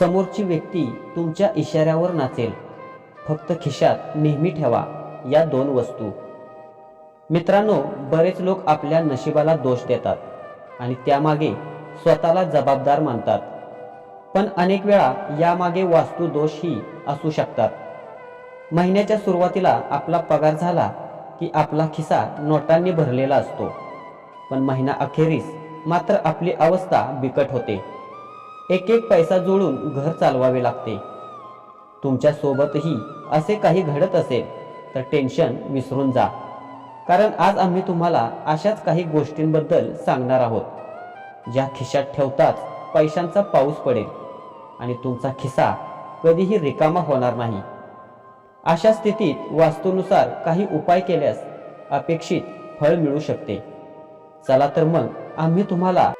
समोरची व्यक्ती तुमच्या इशाऱ्यावर नाचेल. फक्त खिशात नेहमी ठेवा या दोन वस्तू. मित्रांनो बरेच लोक आपल्या नशिबाला दोष देतात आणि त्यामागे स्वतःला जबाबदार मानतात. पण अनेक वेळा यामागे वास्तू दोषही असू शकतात. महिन्याच्या सुरुवातीला आपला पगार झाला की आपला खिसा नोटांनी भरलेला असतो. पण महिना अखेरीस मात्र आपली अवस्था बिकट होते. एक एक पैसा जोडून घर चालवावे लागते. तुमच्या सोबतही असे काही घडत असेल तर टेन्शन विसरून जा. कारण आज आम्ही तुम्हाला अशाच काही गोष्टींबद्दल सांगणार आहोत ज्या खिशात ठेवताच पैशांचा पाऊस पडेल आणि तुमचा खिसा कधीही रिकामा होणार नाही. अशा स्थितीत वास्तूनुसार काही उपाय केल्यास अपेक्षित फळ मिळू शकते. चला तर मग आम्ही तुम्हाला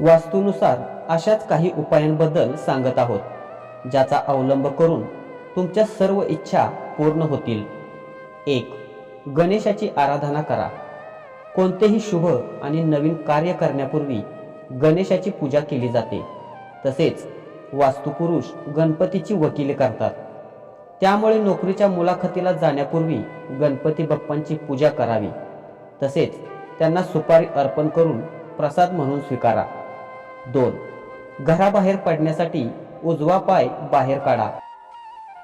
वास्तूनुसार अशाच काही उपायांबद्दल सांगत आहोत ज्याचा अवलंब करून तुमच्या सर्व इच्छा पूर्ण होतील. एक गणेशाची आराधना करा. कोणतेही शुभ आणि नवीन कार्य करण्यापूर्वी गणेशाची पूजा केली जाते. तसेच वास्तुपुरुष गणपतीची वकिली करतात. त्यामुळे नोकरीच्या मुलाखतीला जाण्यापूर्वी गणपती बाप्पांची पूजा करावी. तसेच त्यांना सुपारी अर्पण करून प्रसाद म्हणून स्वीकारा. दोन. घराबाहेर पडण्यासाठी उजवा पाय बाहेर काढा.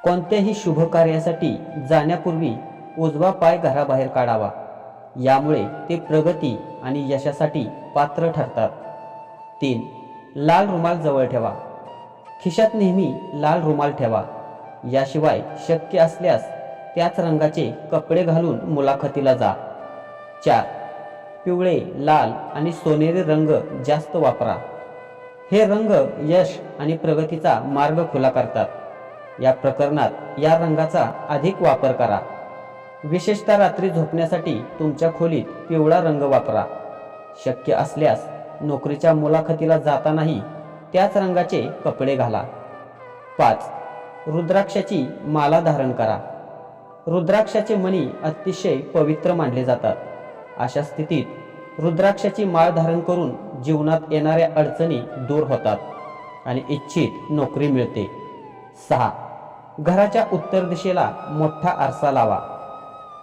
कोणत्याही शुभ कार्यासाठी जाण्यापूर्वी उजवा पाय घराबाहेर काढावा. यामुळे ते प्रगती आणि यशासाठी पात्र ठरतात. तीन. लाल रुमाल जवळ ठेवा. खिशात नेहमी लाल रुमाल ठेवा. याशिवाय शक्य असल्यास त्याच रंगाचे कपडे घालून मुलाखतीला जा. चार. पिवळे लाल आणि सोनेरी रंग जास्त वापरा. हे रंग यश आणि प्रगतीचा मार्ग खुला करतात. या प्रकरणात या रंगाचा अधिक वापर करा. विशेषतः रात्री झोपण्यासाठी तुमच्या खोलीत पिवळा रंग वापरा. शक्य असल्यास नोकरीच्या मुलाखतीला जातानाही त्याच रंगाचे कपडे घाला. पाच. रुद्राक्षाची माला धारण करा. रुद्राक्षाचे मणी अतिशय पवित्र मानले जातात. अशा स्थितीत रुद्राक्षाची माळ धारण करून जीवनात येणाऱ्या अडचणी दूर होतात आणि इच्छित नोकरी मिळते. सहा. घराच्या उत्तर दिशेला मोठा आरसा लावा.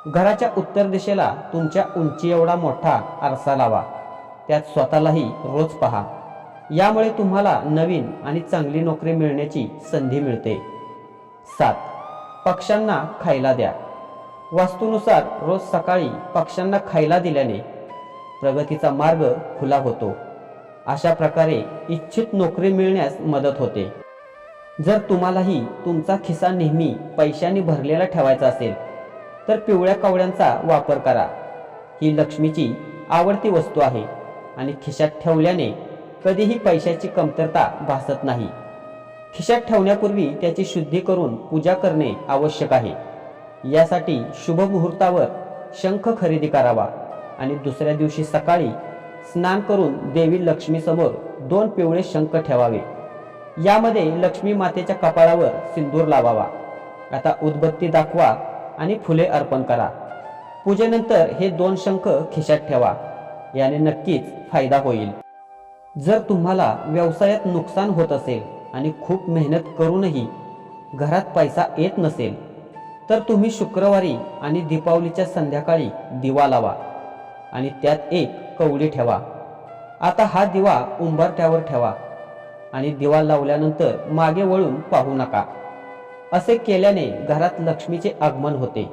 घराच्या उत्तर दिशेला तुमच्या उंची एवढा मोठा आरसा लावा. त्यात स्वतःलाही रोज पहा. यामुळे तुम्हाला नवीन आणि चांगली नोकरी मिळण्याची संधी मिळते. सात. पक्ष्यांना खायला द्या. वास्तूनुसार रोज सकाळी पक्ष्यांना खायला दिल्याने प्रगतीचा मार्ग खुला होतो. अशा प्रकारे इच्छित नोकरी मिळण्यास मदत होते. जर तुम्हालाही तुमचा खिसा नेहमी पैशांनी भरलेला ठेवायचा असेल तर पिवळ्या कावड्यांचा वापर करा. ही लक्ष्मीची आवडती वस्तू आहे आणि खिशात ठेवल्याने कधीही पैशाची कमतरता भासत नाही. खिशात ठेवण्यापूर्वी त्याची शुद्धी करून पूजा करणे आवश्यक आहे. यासाठी शुभ मुहूर्तावर शंख खरेदी करावा आणि दुसऱ्या दिवशी सकाळी स्नान करून देवी लक्ष्मीसमोर दोन पिवळे शंख ठेवावे. यामध्ये लक्ष्मी मातेच्या कपाळावर सिंदूर लावावा. आता उदबत्ती दाखवा आणि फुले अर्पण करा. पूजेनंतर हे दोन शंख खिशात ठेवा. याने नक्कीच फायदा होईल. जर तुम्हाला व्यवसायात नुकसान होत असेल आणि खूप मेहनत करूनही घरात पैसा येत नसेल तर तुम्ही शुक्रवारी आणि दीपावलीच्या संध्याकाळी दिवा लावा आणि त्यात एक कवडी ठेवा. आता हा दिवा उंबरठ्यावर ठेवा आणि दिवा लावल्यानंतर मागे वळून पाहू नका. असे केल्याने घरात लक्ष्मीचे आगमन होते.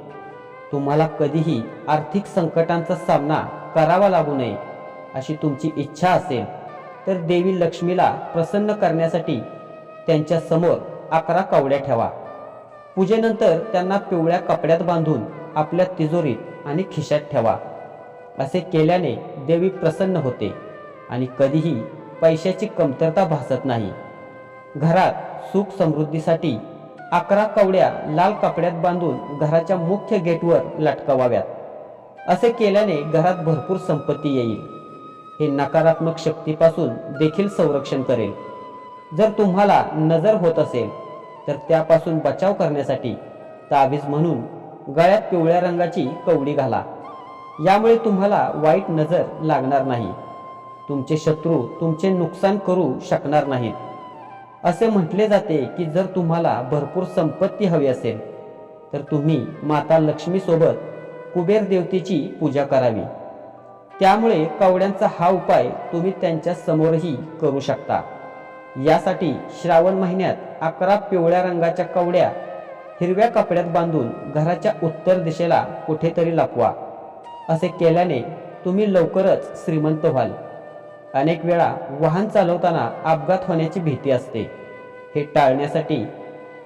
तुम्हाला कधीही आर्थिक संकटांचा सामना करावा लागू नये अशी तुमची इच्छा असेल तर देवी लक्ष्मीला प्रसन्न करण्यासाठी त्यांच्यासमोर अकरा कवड्या ठेवा. पूजेनंतर त्यांना पिवळ्या कपड्यात बांधून आपल्या तिजोरीत आणि खिशात ठेवा. असे केल्याने देवी प्रसन्न होते आणि कधीही पैशाची कमतरता भासत नाही. घरात सुख समृद्धीसाठी अकरा कवड्या लाल कपड्यात बांधून घराच्या मुख्य गेटवर लटकवाव्यात. असे केल्याने घरात भरपूर संपत्ती येईल. हे नकारात्मक शक्तीपासून देखील संरक्षण करेल. जर तुम्हाला नजर होत असेल तर त्यापासून बचाव करण्यासाठी तावीज म्हणून गळ्यात पिवळ्या रंगाची कवडी घाला. यामुळे तुम्हाला वाईट नजर लागणार नाही. तुमचे शत्रू तुमचे नुकसान करू शकणार नाहीत. असे म्हटले जाते की जर तुम्हाला भरपूर संपत्ती हवी असेल तर तुम्ही माता लक्ष्मीसोबत कुबेर देवतेची पूजा करावी. त्यामुळे कवड्यांचा हा उपाय तुम्ही त्यांच्या समोरही करू शकता. यासाठी श्रावण महिन्यात अकरा पिवळ्या रंगाच्या कवड्या हिरव्या कपड्यात बांधून घराच्या उत्तर दिशेला कुठेतरी लपवा. असे केल्याने तुम्ही लवकरच श्रीमंत व्हाल. अनेक वेळा वाहन चालवताना अपघात होण्याची भीती असते. हे टाळण्यासाठी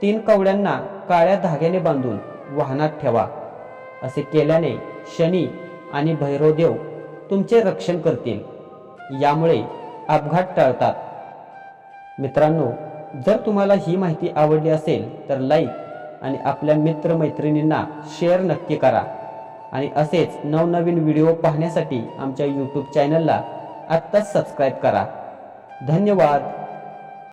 तीन कवड्यांना काळ्या धाग्याने बांधून वाहनात ठेवा. असे केल्याने शनी आणि भैरवदेव तुमचे रक्षण करतील. यामुळे अपघात टाळतात. मित्रांनो जर तुम्हाला ही माहिती आवडली असेल तर लाईक आणि आपल्या मित्रमैत्रिणींना शेअर नक्की करा. आणि असेच नवनवीन व्हिडिओ पाहण्यासाठी आमच्या यूट्यूब चॅनलला आत्ताच सबस्क्राईब करा. धन्यवाद.